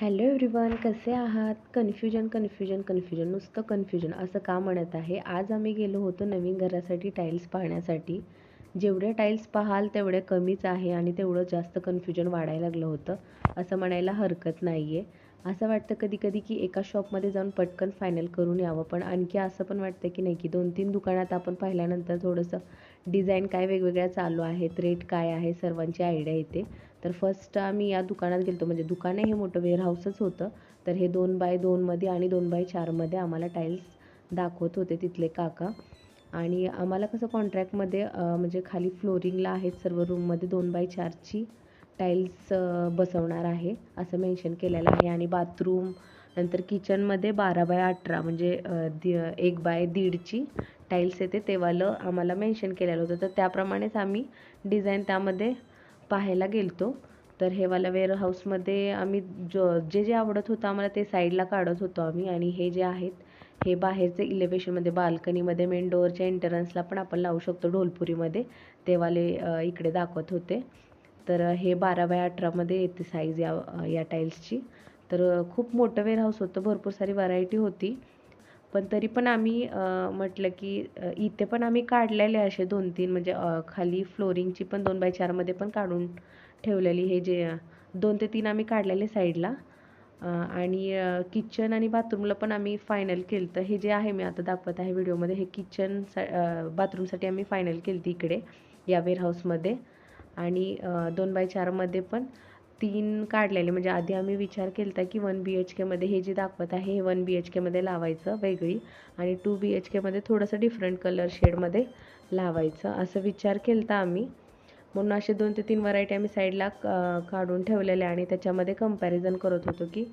Hello everyone कसे आहात? Confusion confusion confusion नुसतं कन्फ्युजन असं का म्हणत आहे? आज आम्ही गेलो होतो नवीन घरासाठी टाईल्स पाहण्यासाठी. जेवढे टाईल्स पाहाल तेवढे कमीच आहे आणि तेवढं जास्त कन्फ्युजन वाढायला लागलं होतं असं म्हणायला हरकत नाही आहे असं वाटतं कधी कधी की एका शॉपमध्ये जाऊन पटकन फायनल करून यावं पण आणखी असं पण वाटतं की नाही की दोन तीन दुकानात आपण पाहिल्यानंतर थोडंसं डिझाईन काय वेगवेगळ्या चालू आहेत रेट काय आहे सर्वांची आयडिया येते. तर फर्स्ट आम्ही या दुकानात गेलो म्हणजे दुकान हे मोठं वेअरहाऊसच होतं. तर हे दोन बाय दोनमध्ये आणि दोन बाय चारमध्ये आम्हाला टाईल्स दाखवत होते तिथले काका. आणि आम्हाला कसं कॉन्ट्रॅक्टमध्ये म्हणजे खाली फ्लोरिंगला आहेत सर्व रूममध्ये दोन बाय चारची टाईल्स बसवणार आहे असं मेन्शन केलेलं आहे. आणि बाथरूम नंतर किचनमध्ये बारा बाय अठरा म्हणजे दि एक बाय दीडची टाईल्स येते. तेवालं आम्हाला मेन्शन केलेलं होतं. तर त्याप्रमाणेच आम्ही डिझाईन त्यामध्ये पाहायला गेलतो. तर हे वाला वेअरहाऊसमध्ये आम्ही जो जे जे आवडत होतं आम्हाला ते साईडला काढत होतो आम्ही. आणि हे जे आहेत हे बाहेरचे इलेवेशनमध्ये बाल्कनीमध्ये मेन डोअरच्या एंटरन्सला पण आपण लावू शकतो ढोलपुरीमध्ये. ते वाले इकडे दाखवत होते. तर हे बारा बाय अठरामध्ये येते साईज या या टाईल्सची तर खूप मोठं वेअरहाऊस होतं. भरपूर सारी व्हरायटी होती. पण तरी पण आम्ही म्हटलं की इथे पण आम्ही काढलेले असे दोन तीन म्हणजे खाली फ्लोरिंगची पण दोन बाय चारमध्ये पण काढून ठेवलेली हे जे दोन ते तीन आम्ही काढलेले साईडला. आणि किचन आणि बाथरूमला पण आम्ही फायनल केलं तर हे जे आहे मी आता दाखवत आहे व्हिडिओमध्ये हे किचन सा बाथरूमसाठी आम्ही फायनल केली होती इकडे या वेअरहाऊसमध्ये आणि दोन बाय चारमध्ये पण तीन काढलेले. म्हणजे आधी आम्ही विचार केला होता की वन बी एच केमध्ये हे जे दाखवत आहे हे वन बी एच केमध्ये लावायचं वेगळी आणि टू बी एच केमध्ये थोडंसं डिफरंट कलर शेडमध्ये लावायचं असं विचार केला होता आम्ही. म्हणून असे दोन ते तीन व्हरायटी आम्ही साईडला काढून ठेवलेल्या आणि त्याच्यामध्ये कंपॅरिझन करत होतो की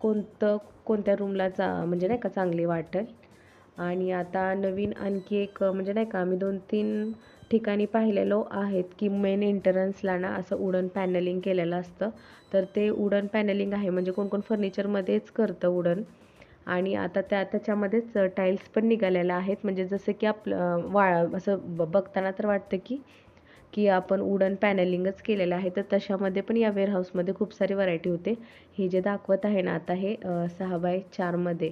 कोणतं कोणत्या रूमला चा म्हणजे नाही का चांगली वाटेल. आणि आता नवीन आणखी एक म्हणजे नाही का आम्ही दोन तीन ठिकाणी पाहिलेलो आहेत की मेन एंटरन्सला ना असं उडन पॅनलिंग केलेलं असतं. तर ते उडन पॅनलिंग आहे म्हणजे कोण कोण फर्निचरमध्येच करतं उडन आणि आता त्या त्याच्यामध्येच टाईल्स पण निघालेल्या आहेत. म्हणजे जसं की आपलं वा असं बघताना तर वाटतं की की आपण उडन पॅनलिंगच केलेलं आहे. तर तशामध्ये पण या वेअरहाऊसमध्ये खूप सारी व्हरायटी होते. हे जे दाखवत आहे ना आता हे सहा बाय चारमध्ये.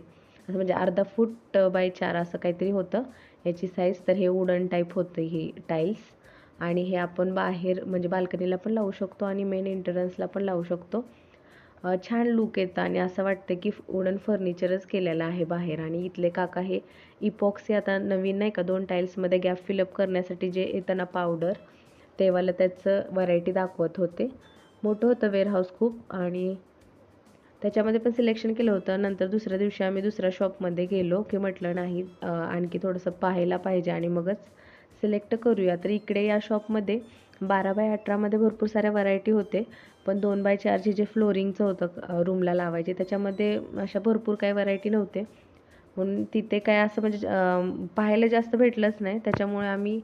असं म्हणजे अर्धा फूट बाय चार असं काहीतरी होतं. याची साईज तर हे वुडन टाईप होतं ही टाईल्स आणि हे आपण बाहेर म्हणजे बाल्कनीला पण लावू शकतो आणि मेन एंट्रन्सला पण लावू शकतो. छान लुक येतं आणि असं वाटतं की वुडन फर्निचरच केलेलं आहे बाहेर. आणि इथले काका हे इपॉक्सी आता नवीन नाही का दोन टाईल्समध्ये गॅप फिलअप करण्यासाठी जे येतं ना पावडर तेवाला त्याचं व्हरायटी दाखवत होते. मोठं होतं वेअरहाऊस खूप आणि त्याच्यामध्ये पण सिलेक्शन केलं होतं. नंतर दुसऱ्या दिवशी आम्ही दुसऱ्या शॉपमध्ये गेलो की म्हटलं नाही आणखी थोडंसं पाहायला पाहिजे आणि मगच सिलेक्ट करूया. तर इकडे या शॉपमध्ये बारा बाय अठरामध्ये भरपूर साऱ्या व्हरायटी होते. पण दोन बाय चारची जे फ्लोरिंगचं होतं रूमला लावायचे त्याच्यामध्ये अशा भरपूर काही व्हरायटी नव्हते. म्हणून तिथे काय असं म्हणजे पाहायला जास्त भेटलंच नाही. त्याच्यामुळे आम्ही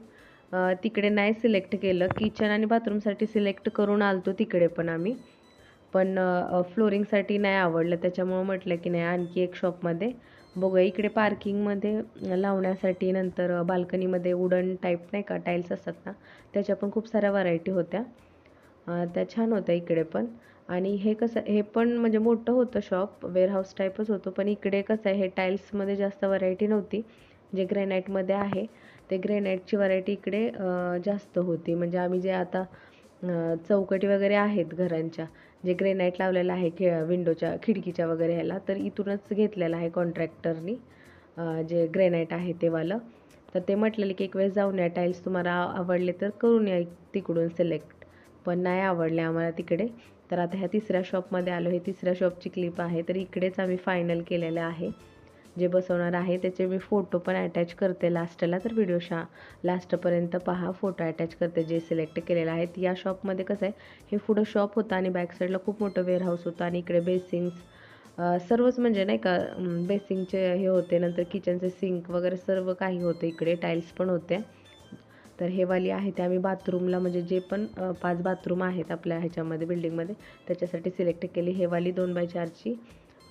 तिकडे नाही सिलेक्ट केलं. किचन आणि बाथरूमसाठी सिलेक्ट करून आलतो तिकडे पण आम्ही. पण फ्लोरिंगसाठी नाही आवडलं. त्याच्यामुळं म्हटलं की नाही आणखी एक शॉपमध्ये बघूया. इकडे पार्किंगमध्ये लावण्यासाठी नंतर बाल्कनीमध्ये वुडन टाईप नाही का टाईल्स असतात ना त्याच्या पण खूप साऱ्या व्हरायटी होत्या. त्या छान होत्या इकडे पण. आणि हे कसं हे पण म्हणजे मोठं होतं शॉप वेअरहाऊस टाईपच होतं. पण इकडे कसं आहे हे टाईल्समध्ये जास्त व्हरायटी नव्हती. जे ग्रेनाईटमध्ये आहे ते ग्रेनाईटची व्हरायटी इकडे जास्त होती. म्हणजे आम्ही जे आता चौकटी वगैरे आहेत घरांच्या. जे ग्रेनाईट लावलेलं आहे खे विंडोच्या खिडकीच्या वगैरे ह्याला तर इथूनच घेतलेलं आहे कॉन्ट्रॅक्टरनी जे ग्रेनाईट आहे तेवालं तर ते म्हटलेलं की एक वेळेस जाऊन या टाईल्स तुम्हाला आवडले तर करून या तिकडून सिलेक्ट पण नाही आवडले आम्हाला तिकडे. तर आता ह्या तिसऱ्या शॉपमध्ये आलो हे तिसऱ्या शॉपची क्लिप आहे तर इकडेच आम्ही फायनल केलेलं आहे. जे बसवणार आहे त्याचे मी फोटो पण अटॅच करते लास्टला तर व्हिडिओ शा लास्टपर्यंत पहा फोटो अटॅच करते जे सिलेक्ट केलेलं आहे. या शॉपमध्ये कसं आहे हे पुढं शॉप होतं आणि बॅक साईडला खूप मोठं वेअरहाऊस होतं आणि इकडे बेसिंग्स सर्वच म्हणजे नाही का बेसिंगचे हे होते. नंतर किचनचे सिंक वगैरे सर्व काही होतं इकडे टाईल्स पण होते. तर हे वाली आहे ते आम्ही बाथरूमला म्हणजे जे पण पाच बाथरूम आहेत आपल्या ह्याच्यामध्ये बिल्डिंगमध्ये त्याच्यासाठी सिलेक्ट केली. हे वाली दोन बाय चारची.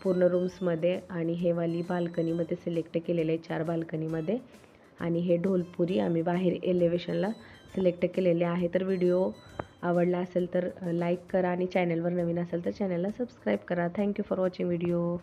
पूर्ण रूम्समध्ये आणि हे वाली बाल्कनीमध्ये सिलेक्ट केलेले आहे चार बाल्कनीमध्ये. आणि हे ढोलपुरी आम्ही बाहेर एलिव्हेशनला सिलेक्ट केलेले आहे. तर व्हिडिओ आवडला असेल तर लाईक करा आणि चॅनलवर नवीन असेल तर चॅनलला सबस्क्राईब करा. Thank you for watching video